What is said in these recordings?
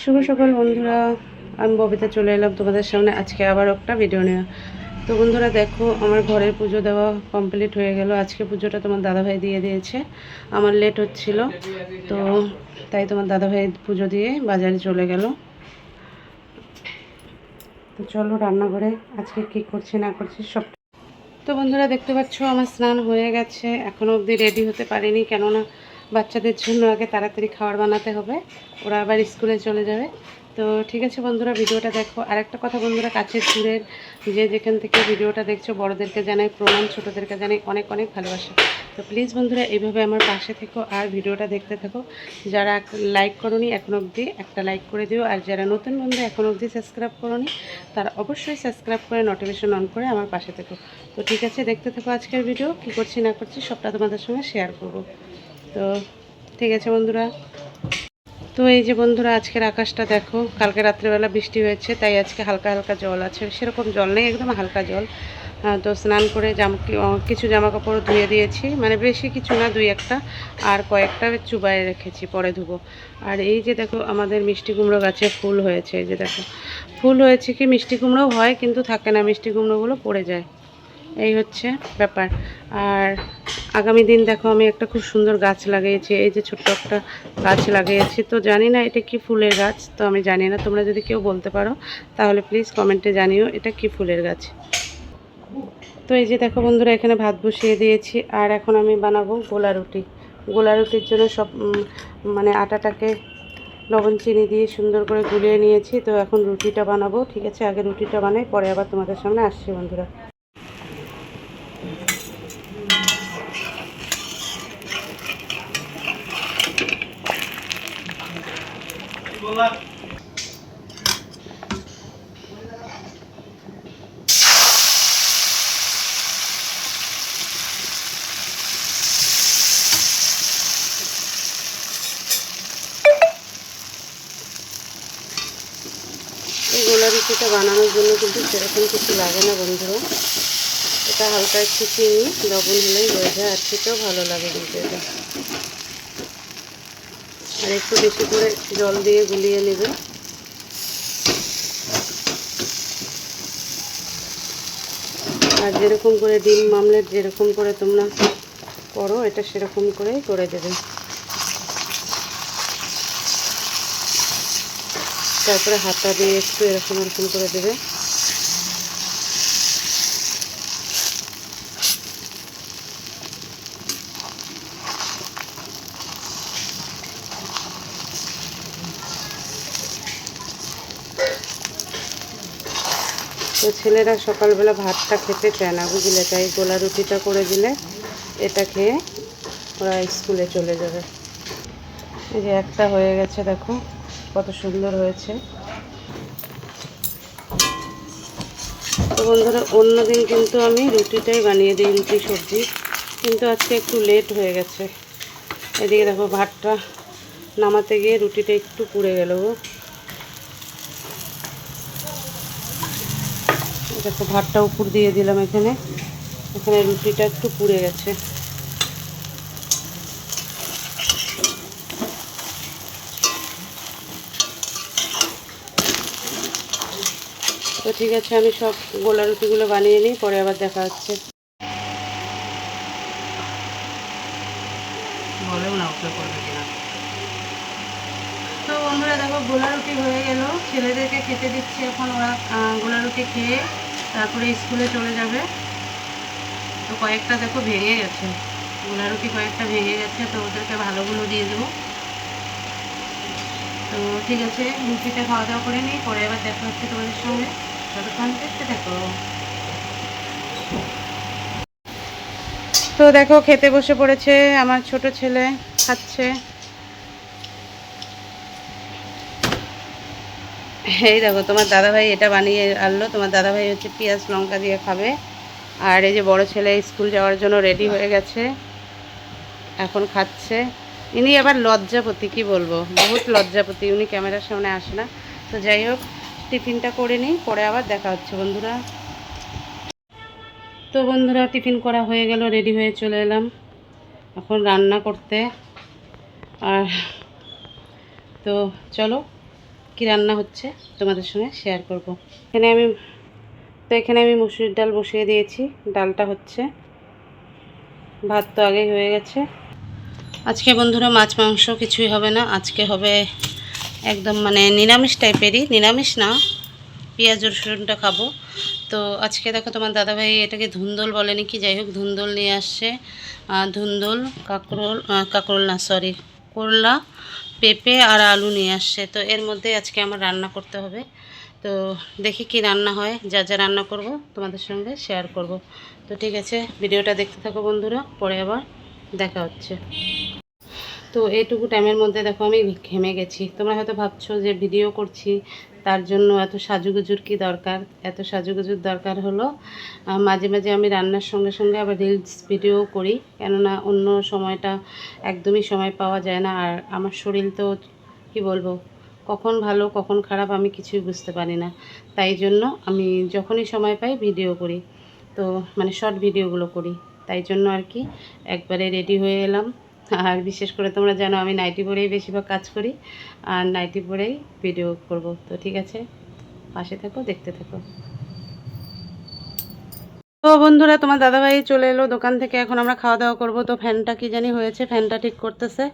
শুভ সকাল বন্ধুরা। আমি ববিতা চলে এলাম তোমাদের সামনে। আজকে আবার একটা ভিডিও নেওয়া তো বন্ধুরা দেখো, আমার ঘরের পুজো দেওয়া কমপ্লিট হয়ে গেল। আজকে পুজোটা তোমার দাদাভাই দিয়ে দিয়েছে। আমার লেট হচ্ছিল। তো তাই তোমার দাদাভাই পুজো দিয়ে বাজারে চলে গেল। তো চলো রান্নাঘরে আজকে কি করছি, না করছি সব তো বন্ধুরা দেখতে পাচ্ছ, আমার স্নান হয়ে গেছে। এখনও অবধি রেডি হতে পারিনি, কেননা বাচ্চাদের জন্য আগে তাড়াতাড়ি খাবার বানাতে হবে। ওরা আবার স্কুলে চলে যাবে। তো ঠিক আছে বন্ধুরা, ভিডিওটা দেখো। আর একটা কথা বন্ধুরা, কাছের দূরের যে যেখান থেকে ভিডিওটা দেখছ, বড়োদেরকে জানাই প্রণাম, ছোটোদেরকে জানাই অনেক অনেক ভালোবাসা। তো প্লিজ বন্ধুরা, এইভাবে আমার পাশে থেকো আর ভিডিওটা দেখতে থাকো। যারা লাইক করনি, এখন অবধি একটা লাইক করে দিও। আর যারা নতুন বন্ধু, এখন অবধি সাবস্ক্রাইব করনি, তারা অবশ্যই সাবস্ক্রাইব করে নোটিফিকেশন অন করে আমার পাশে থেকো। তো ঠিক আছে, দেখতে থাকো আজকের ভিডিও কী করছি, না করছি, সবটা তোমাদের সঙ্গে শেয়ার করব। তো ঠিক আছে বন্ধুরা। তো এই যে বন্ধুরা, আজকের আকাশটা দেখো, কালকে রাত্রেবেলা বৃষ্টি হয়েছে, তাই আজকে হালকা হালকা জল আছে। সেরকম জল নেই, একদম হালকা জল। তো স্নান করে জাম কিছু জামা কাপড় ধুয়ে দিয়েছি মানে বেশি কিছু না, দুই একটা, আর কয়েকটা চুবাই রেখেছি, পরে ধুবো। আর এই যে দেখো, আমাদের মিষ্টি কুমড়ো গাছে ফুল হয়েছে, এই যে দেখো। ফুল হয়েছে কি, মিষ্টি কুমড়োও হয়, কিন্তু থাকে না, মিষ্টি কুমড়োগুলো পড়ে যায়। এই হচ্ছে ব্যাপার। আর আগামী দিন দেখো আমি একটা খুব সুন্দর গাছ লাগিয়েছি, এই যে ছোট্ট একটা গাছ লাগিয়েছি। তো জানি না এটা কি ফুলের গাছ, তো আমি জানি না, তোমরা যদি কেউ বলতে পারো, তাহলে প্লিজ কমেন্টে জানিও এটা কি ফুলের গাছ। তো এই যে দেখো বন্ধুরা, এখানে ভাত বসিয়ে দিয়েছি, আর এখন আমি বানাবো গোলা রুটি। গোলা রুটির জন্য সব মানে আটাটাকে লবণ, চিনি দিয়ে সুন্দর করে গুলিয়ে নিয়েছি। তো এখন রুটিটা বানাবো, ঠিক আছে? আগে রুটিটা বানাই, পরে আবার তোমাদের সামনে আসছি বন্ধুরা। এই গোলা রুটিটা বানানোর জন্য কিন্তু সেরকম কিছু লাগে না বন্ধুরা। এটা হালকা একটু চিনি, লবণ হলেই হয়ে যায়, আর খেতেও ভালো লাগে কিন্তু এটা। আর একটু বেশি করে জল দিয়ে গুলিয়ে নেবে। আর যেরকম করে ডিম মামলেট যেরকম করে তোমরা করো, এটা সেরকম করেই করে দেবে। তারপরে হাতা দিয়ে একটু এরকম এরকম করে দেবে। তো ছেলেরা সকালবেলা ভাতটা খেতে চায় না, বুঝলে? তাই গোলা রুটিটা করে দিলে এটা খেয়ে ওরা স্কুলে চলে যাবে। এই যে একটা হয়ে গেছে, দেখো কত সুন্দর হয়েছে। তো বন্ধুরা, অন্যদিন কিন্তু আমি রুটিটাই বানিয়ে দিই, রুটি, সবজি। কিন্তু আজকে একটু লেট হয়ে গেছে। এদিকে দেখো ভাতটা নামাতে গিয়ে রুটিটা একটু পুড়ে গেল গো। দেখো ভাতটা উপর দিয়ে দিলাম এখানে। এখানে রুটিটা একটু পুড়ে গেছে। তো ঠিক আছে, আমি সব গোলা রুটিগুলো বানিয়ে নিই, পরে আবার দেখা হচ্ছে। বলেও না, ওকে করবে গোলা রুটি হয়ে গেল। ছেলেদেরকে খেতে দিচ্ছি এখন ওরা গোলা রুটি খেয়ে তারপরে স্কুলে চলে যাবে। তো কয়েকটা দেখো ভেঙে গেছে। গোলা রুটি কয়েকটা ভেঙে গেছে, তো ওদেরকে ভালোগুলো দিয়ে দেবো। তো ঠিক আছে, রুটিটা খাওয়া দাওয়া করে নিই, পরে আবার দেখা হচ্ছে তোমাদের সঙ্গে। ততক্ষণ দেখতে থাকো। তো দেখো, খেতে বসে পড়েছে, আমার ছোট ছেলে খাচ্ছে। এই দেখো, তোমার দাদাভাই এটা বানিয়ে আনলো। তোমার দাদাভাই হচ্ছে পেঁয়াজ, লঙ্কা দিয়ে খাবে। আর এই যে বড় ছেলে স্কুল যাওয়ার জন্য রেডি হয়ে গেছে। এখন খাচ্ছে। ইনি আবার লজ্জাপতি, কি বলব? বহুত লজ্জাপতি, উনি ক্যামেরার সামনে আসে না। তো যাই হোক, টিফিনটা করে নিই, পরে আবার দেখা হচ্ছে, বন্ধুরা। তো বন্ধুরা, টিফিন করা হয়ে গেল রেডি হয়ে চলে এলাম। এখন রান্না করতে। আর তো চলো কী রান্না হচ্ছে তোমাদের সঙ্গে শেয়ার করব। এখানে আমি, তো এখানে আমি মুসুরির ডাল বসিয়ে দিয়েছি। ডালটা হচ্ছে, ভাত তো আগেই হয়ে গেছে। আজকে বন্ধুরা মাছ, মাংস কিছুই হবে না। আজকে হবে একদম মানে নিরামিষ টাইপেরই। নিরামিষ না, পেঁয়াজ রসুনটা খাব। তো আজকে দেখো তোমার দাদাভাই এটাকে ধুন্দল বলেনি কি, যাই হোক ধুন্দল নিয়ে আসছে। ধুন্দল, কাঁকরোল কাঁকরোল না সরি করলা। পেঁপে আর আলু নিয়ে আসছে। তো এর মধ্যে আজকে আমার রান্না করতে হবে। তো দেখি কি রান্না হয়, যা যা রান্না করব তোমাদের সঙ্গে শেয়ার করব। তো ঠিক আছে, ভিডিওটা দেখতে থাকো বন্ধুরা, পরে আবার দেখা হচ্ছে। তো এইটুকু টাইমের মধ্যে দেখো আমি ঘেমে গেছি। তোমরা হয়তো ভাবছ যে ভিডিও করছি, তার জন্য এত সাজুগুজুর কি দরকার? এত সাজুগুজুর দরকার হলো মাঝে মাঝে আমি রান্নার সঙ্গে সঙ্গে আবার রিলস ভিডিও করি, কেননা অন্য সময়টা একদমই সময় পাওয়া যায় না, আর আমার শরীর তো, কি বলব, কখন ভালো, কখন খারাপ আমি কিছুই বুঝতে পারি না। তাই জন্য আমি যখনই সময় পাই ভিডিও করি। তো মানে শর্ট ভিডিওগুলো করি। তাই জন্য আর কি একবারে রেডি হয়ে এলাম। আর বিশেষ করে তোমরা জানো আমি নাইটি পরেই বেশিরভাগ কাজ করি, আর নাইটি পরেই ভিডিও করব। তো ঠিক আছে, পাশে থাকো, দেখতে থাকো। তো বন্ধুরা, তোমার দাদাভাই চলে এলো দোকান থেকে, এখন আমরা খাওয়া দাওয়া করব। তো ফ্যানটা কি জানি হয়েছে, ফ্যানটা ঠিক করতেছে।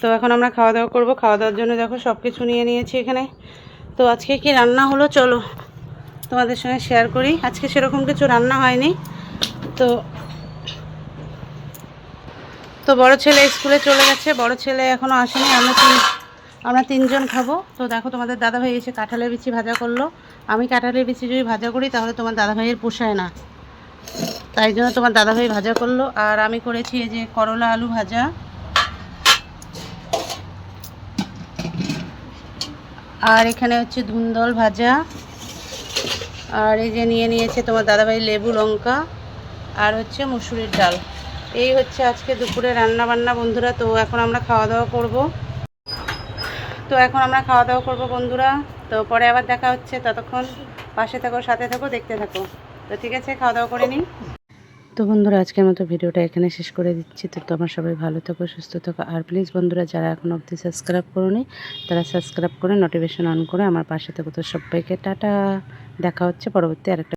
তো এখন আমরা খাওয়া দাওয়া করব। খাওয়া দাওয়ার জন্য দেখো সব কিছু নিয়ে নিয়েছি এখানে। তো আজকে কি রান্না হলো? চলো তোমাদের সঙ্গে শেয়ার করি। আজকে সেরকম কিছু রান্না হয়নি। তো তো বড় ছেলে স্কুলে চলে গেছে, বড় ছেলে এখনও আসেনি, আমরা তিন, আমরা তিনজন খাব। তো দেখো তোমাদের দাদাভাই এসে কাঁঠালের বিচি ভাজা করল। আমি কাঁঠালের বিচি যদি ভাজা করি তাহলে তোমার দাদাভাইয়ের পোষায় না। তাই জন্য তোমার দাদাভাই ভাজা করল, আর আমি করেছি এই যে করলা আলু ভাজা। আর এখানে হচ্ছে ধুন্দল ভাজা। আর এই যে নিয়ে নিয়েছে তোমার দাদাভাই লেবু, লঙ্কা, আর হচ্ছে মুসুরির ডাল। এই হচ্ছে আজকে দুপুরে রান্না বান্না বন্ধুরা, তো এখন আমরা খাওয়া দাওয়া করব। তো এখন আমরা খাওয়া দাওয়া করব বন্ধুরা, তো পরে আবার দেখা হচ্ছে, ততক্ষণ পাশে থাকো, সাথে থাকো, দেখতে থাকো। তো ঠিক আছে খাওয়া দাওয়া করে নিই। তো বন্ধুরা, আজকের মতো ভিডিওটা এখানে শেষ করে দিচ্ছি। তো তোমার সবাই ভালো থাকো, সুস্থ থাকো। আর প্লিজ বন্ধুরা, যারা এখন অবধি সাবস্ক্রাইব করোনি, তারা সাবস্ক্রাইব করে নোটিফিকেশন অন করে আমার পাশে থাকো। তো সবাইকে টাটা, দেখা হচ্ছে পরবর্তী আরেকটা